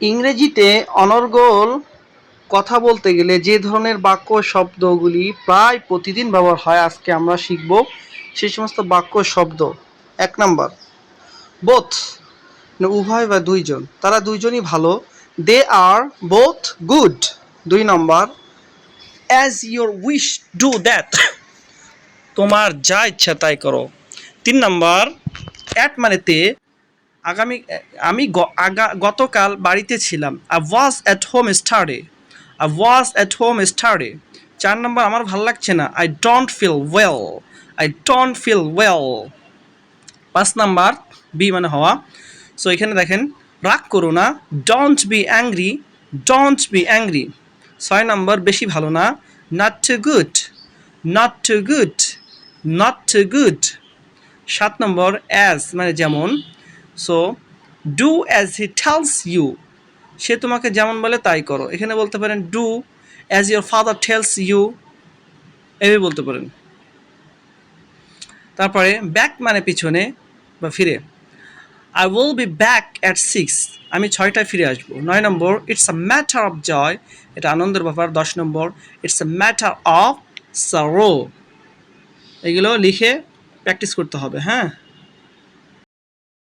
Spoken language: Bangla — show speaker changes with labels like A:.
A: ইংরেজিতে অনর্গল কথা বলতে গেলে যে ধরনের বাক্য শব্দগুলি প্রায় প্রতিদিন ব্যবহার হয় আজকে আমরা শিখব, সেই সমস্ত বাক্য শব্দ। এক নাম্বার বোথ উভয় বা দুইজন, তারা দুইজনই ভালো। দে আর বোথ গুড দুই number as your wish do that তোমার যা ইচ্ছা তাই করো। তিন নম্বর অ্যাট মানে তে আগামী, আমি গতকাল বাড়িতে ছিলাম। I was at home yesterday I was at home yesterday চার নম্বর, আমার ভালো লাগছে না। I don't feel well I don't feel well পাঁচ নাম্বার, বি মানে হওয়া। সো এখানে দেখেন, রাগ করো না। Don't be angry don't be angry ছয় নম্বর, বেশি ভালো না। Not too good not too good not too good সাত নম্বর অ্যাজ মানে যেমন so do as he tells you সে তোমাকে যেমন বলে তাই করো। এখানে বলতে পারেন do as your father tells you এভাবে বলতে পারেন। তারপরে ব্যাক মানে পিছনে বা ফিরে। I will be back at six আমি ছয়টায় ফিরে আসব। নয় number it's a matter of joy এটা আনন্দের ব্যাপার। দশ number it's a matter of sorrow এগুলো লিখে প্র্যাকটিস করতে হবে হ্যাঁ?